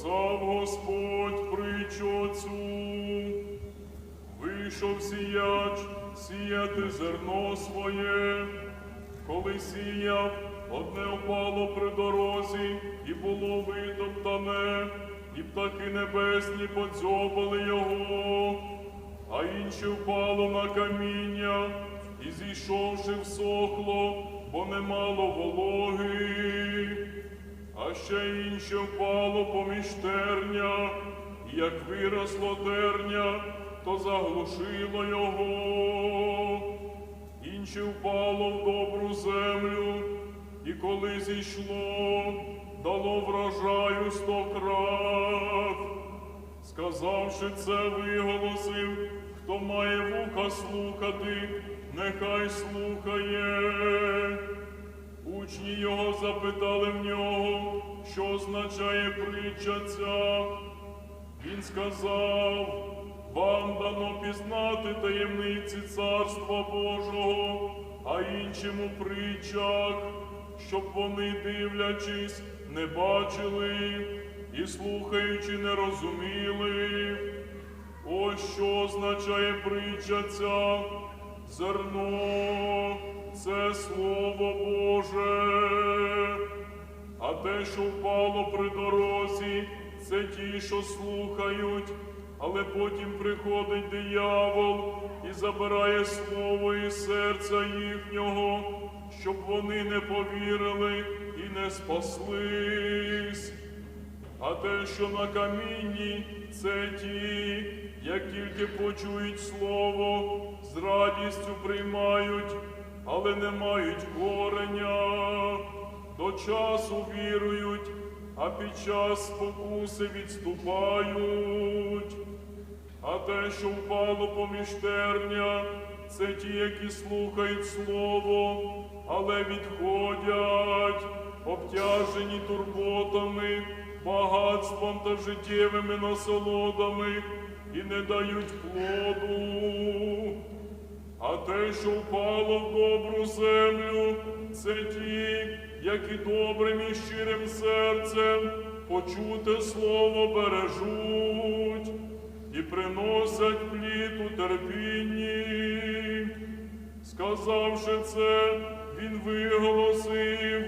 сказав Господь притчу. Вийшов сіяч сіяти зерно своє, коли сіяв, одне впало при дорозі, і було витоптане, і птахи небесні подзьобали його, а інше впало на каміння, і зійшовши всохло, бо не мало вологи. Ще інше впало поміж терня, і як виросло терня, то заглушило його. Інше впало в добру землю, і коли зійшло, дало врожаю сто крат. Сказавши це, виголосив, хто має вуха слухати, нехай слухає. Учні його запитали в нього, що означає притча ця. Він сказав, вам дано пізнати таємниці Царства Божого, а іншим у притчах, щоб вони, дивлячись, не бачили і слухаючи, не розуміли. Ось що означає притча ця. Зерно це Слово Боже, а те, що впало при дорозі, це ті, що слухають, але потім приходить диявол і забирає слово із серця їхнього, щоб вони не повірили і не спаслись. А те, що на камінні, це ті, як тільки почують слово, з радістю приймають, але не мають кореня, до часу вірують, а під час спокуси відступають. А те, що впало поміж терня, це ті, які слухають слово, але відходять, обтяжені турботами, багатством та життєвими насолодами і не дають плоду. А те, що впало в добру землю, це ті, які добрим і щирим серцем почуте слово бережуть і приносять плід у терпінні. Сказавши це, він виголосив,